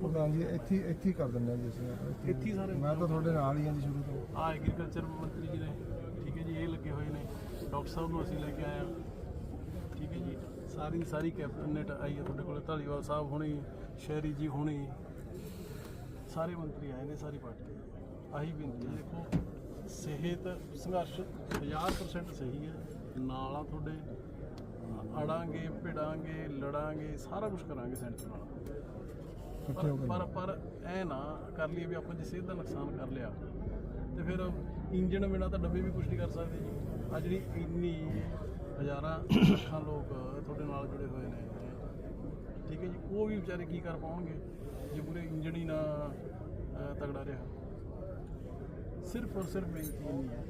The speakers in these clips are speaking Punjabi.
ਪ੍ਰਧਾਨ ਜੀ ਇੱਥੇ ਇੱਥੇ ਹੀ ਕਰ ਦਿੰਦੇ ਹਾਂ ਜੀ ਅਸੀਂ। ਇੱਥੇ ਇੱਥੇ ਹੀ ਸਾਰੇ ਮੈਂ ਤਾਂ ਤੁਹਾਡੇ ਨਾਲ ਹੀ ਹਾਂ ਜੀ ਸ਼ੁਰੂ ਤੋਂ। ਆ ਐਗਰੀਕਲਚਰ ਮੰਤਰੀ ਜੀ ਨੇ ਠੀਕ ਹੈ ਜੀ ਇਹ ਲੱਗੇ ਹੋਏ ਨੇ। ਡਾਕਟਰ ਸਾਹਿਬ ਨੂੰ ਅਸੀਂ ਲੈ ਕੇ ਆਏ ਹਾਂ ਠੀਕ ਹੈ ਜੀ ਸਾਰੀ ਸਾਰੀ ਕੈਬਨਿਟ ਆਈ ਹੈ ਤੁਹਾਡੇ ਕੋਲੇ। ਢਾਲੀਵਾਲ ਸਾਹਿਬ ਹੁਣੀ ਸ਼ਹਿਰੀ ਜੀ ਹੁਣੀ ਸਾਰੇ ਮੰਤਰੀ ਆਏ ਨੇ ਸਾਰੀ ਪਾਰਟੀ ਆਹੀ ਬੇਨਤੀ ਹੈ ਦੇਖੋ ਸਿਹਤ ਸੰਘਰਸ਼ 1000% ਸਹੀ ਹੈ। ਨਾਲ ਆ ਤੁਹਾਡੇ ਅੜਾਂਗੇ ਭਿੜਾਂਗੇ ਲੜਾਂਗੇ ਸਾਰਾ ਕੁਝ ਕਰਾਂਗੇ ਸੈਂਟਰ ਨਾਲ। ਇਕੱਠੇ ਹੋ ਪਰ ਪਰ ਪਰ ਐ ਨਾ ਕਰ ਲਈਏ ਵੀ ਆਪਾਂ ਜੇ ਸਿਹਤ ਦਾ ਨੁਕਸਾਨ ਕਰ ਲਿਆ ਤੇ ਫਿਰ ਇੰਜਣ ਬਿਨਾ ਤਾਂ ਡੱਬੇ ਵੀ ਕੁਝ ਨਹੀਂ ਕਰ ਸਕਦੇ ਜੀ। ਆ ਜਿਹੜੀ ਇੰਨੀ ਹਜ਼ਾਰਾਂ ਲੱਖਾਂ ਲੋਕ ਤੁਹਾਡੇ ਨਾਲ ਜੁੜੇ ਹੋਏ ਨੇ ਠੀਕ ਹੈ ਜੀ ਉਹ ਵੀ ਵਿਚਾਰੇ ਕੀ ਕਰ ਪਾਉਣਗੇ ਜੇ ਪੂਰੇ ਇੰਜਣ ਹੀ ਨਾ ਅ, ਤਗੜਾ ਰਿਹਾ। ਸਿਰਫ ਔਰ ਸਿਰਫ ਬੇਨਤੀ ਇੰਨੀ ਹੈ।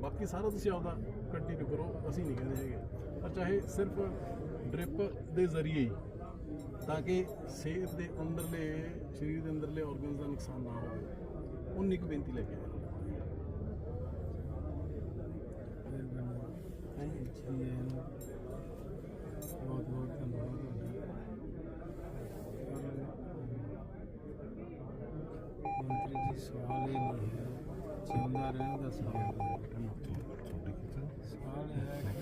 ਬਾਕੀ ਸਾਰਾ ਤੁਸੀਂ ਆਪਦਾ ਕੰਟੀਨਿਊ ਕਰੋ ਅਸੀਂ ਨਹੀਂ ਕਹਿੰਦੇ ਹੈਗੇ। ਪਰ ਚਾਹੇ ਸਿਰਫ ਡ੍ਰਿਪ ਦੇ ਜ਼ਰੀਏ ਹੀ ਤਾਂ ਕਿ ਸਿਹਤ ਦੇ ਅੰਦਰਲੇ ਸਰੀਰ ਦੇ ਅੰਦਰਲੇ ਆਰਗਨਸ ਦਾ ਨੁਕਸਾਨ ਨਾ ਹੋਵੇ। ਉਨੀ ਕੁ ਬੇਨਤੀ ਲੈ ਕੇ ਆਏ ਬਹੁਤ ਬਹੁਤ ਧੰਨਵਾਦ ਮੰਤਰੀ ਜੀ ਸਵਾਲ ਇਹ ਨਹੀਂ ਹੈ ਜਿਉਂਦਾ ਰਹਿਣ ਦਾ ਸਵਾਲ ਹੈ। ਸਵਾਲ ਇਹ ਹੈ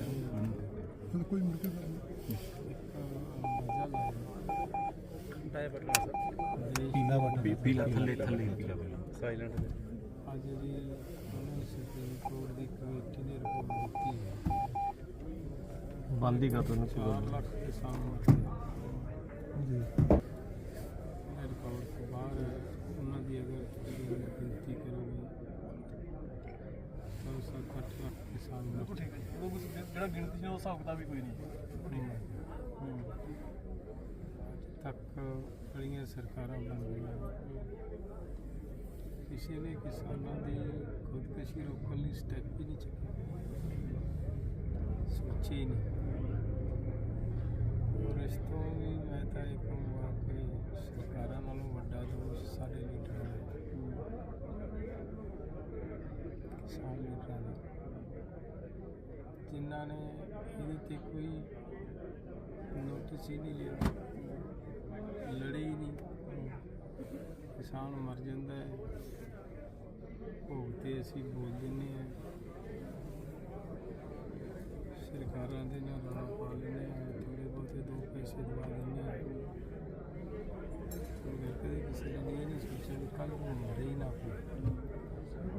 ਕਿ ਕੋਈ ਮੁੜ ਕੇ ਸਰ ਪੀਲਾ ਬਟਨ ਪੀਲਾ ਥੱਲੇ ਥੱਲੇ ਪੀਲਾ ਪੀਲਾ ਸਾਇਲੈਂਟ ਅੱਜ ਦੀ ਉਹਨਾਂ ਸੁਪਰੀਮ ਕੋਰਟ ਦੀ ਕਮੇਟੀ ਨੇ ਰਿਪੋਰਟ ਦਿੱਤੀ ਹੈ। ਬੰਦ ਹੀ ਕਰ ਦੋ ਨਾ 4 ਲੱਖ ਕਿਸਾਨ ਜੀ। ਰਿਪੋਰਟ ਤੋਂ ਬਾਹਰ ਹੈ। ਉਹਨਾਂ ਦੀ ਅਗਰ ਗਿਣਤੀ ਕਰੋਗੇ ਤਾਂ ਸੱਤ ਅੱਠ ਲੱਖ ਕਿਸਾਨ ਬਿਲਕੁਲ ਠੀਕ ਹੈ ਜੀ। ਉਹ ਕੁਛ ਜਿਹੜਾ ਗਿਣਤੀ ਉਹ ਹਿਸਾਬ ਕਿਤਾਬ ਵੀ ਕੋਈ ਨਹੀਂ। ਗਏ ਤੱਕ ਵਾਲੀਆਂ ਸਰਕਾਰਾਂ ਬਣ ਗਈਆਂ। ਕਿਸੇ ਨੇ ਕਿਸਾਨਾਂ ਦੀ ਖੁਦਕੁਸ਼ੀ ਰੋਕਣ ਲਈ ਸਟੈਪ ਹੀ ਨਹੀਂ ਚੁੱਕਿਆ। ਸੋਚੇ ਨਹੀਂ। ਔਰ ਇਸ ਤੋਂ ਵੀ ਮੈਂ ਤਾਂ ਇਹ ਕਹੂੰਗਾ ਕਿ ਸਰਕਾਰਾਂ ਨਾਲੋਂ ਵੱਡਾ ਦੋਸ਼ ਸਾਡੇ ਲੀਡਰਾਂ ਦਾ ਕਿਸਾਨ ਲੀਡਰਾਂ ਦਾ। ਜਿਨ੍ਹਾਂ ਨੇ ਇਹਦੇ ਤੇ ਕੋਈ ਨੋਟਿਸ ਹੀ ਨਹੀਂ ਲਿਆ ਲੜੇ ਹੀ ਨਹੀਂ ਕਿਸਾਨ ਮਰ ਜਾਂਦਾ ਹੈ। ਭੋਗ ਤੇ ਅਸੀਂ ਬੋਲ ਦਿੰਦੇ ਹਾਂ। ਸਰਕਾਰਾਂ ਦੇ ਨਾਲ ਰੌਲਾ ਪਾ ਲੈਂਦੇ ਹਾਂ। ਥੋੜੇ ਬਹੁਤੇ ਦੋ ਪੈਸੇ ਦਵਾ ਦਿੰਦੇ ਹਾਂ। ਫਿਰ ਕਦੇ ਕਿਸੇ ਨੇ ਇਹ ਨਹੀਂ ਸੋਚਿਆ ਵੀ ਕੱਲ ਨੂੰ ਮਰੇ ਹੀ ਨਾ ਕੋਈ।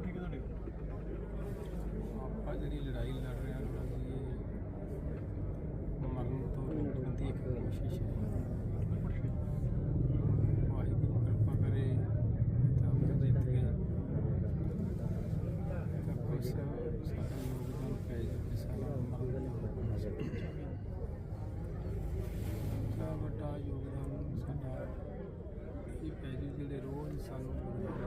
ਬਿਲਕੁਲ ਠੀਕ ਹੈ ਤੁਹਾਡੀ ਆਪਾਂ ਜਿਹੜੀ ਲੜਾਈ ਲੜ ਰਹੇ ਹਾਂ ਉਹਨਾਂ ਦੀ ਮਰਨ ਤੋਂ ਰੋਕਣ ਦੀ ਇੱਕ ਕੋਸ਼ਿਸ਼ ਹੈ। ਹਾਸਲ ਕਰਨਾ ਚਾਹੁੰਦੇ ਹਾਂ ਵੱਡਾ ਯੋਗਦਾਨ ਸਾਡਾ ਇਹ ਪੈ ਜਿਹੜੇ ਰੋਜ਼ ਸਾਨੂੰ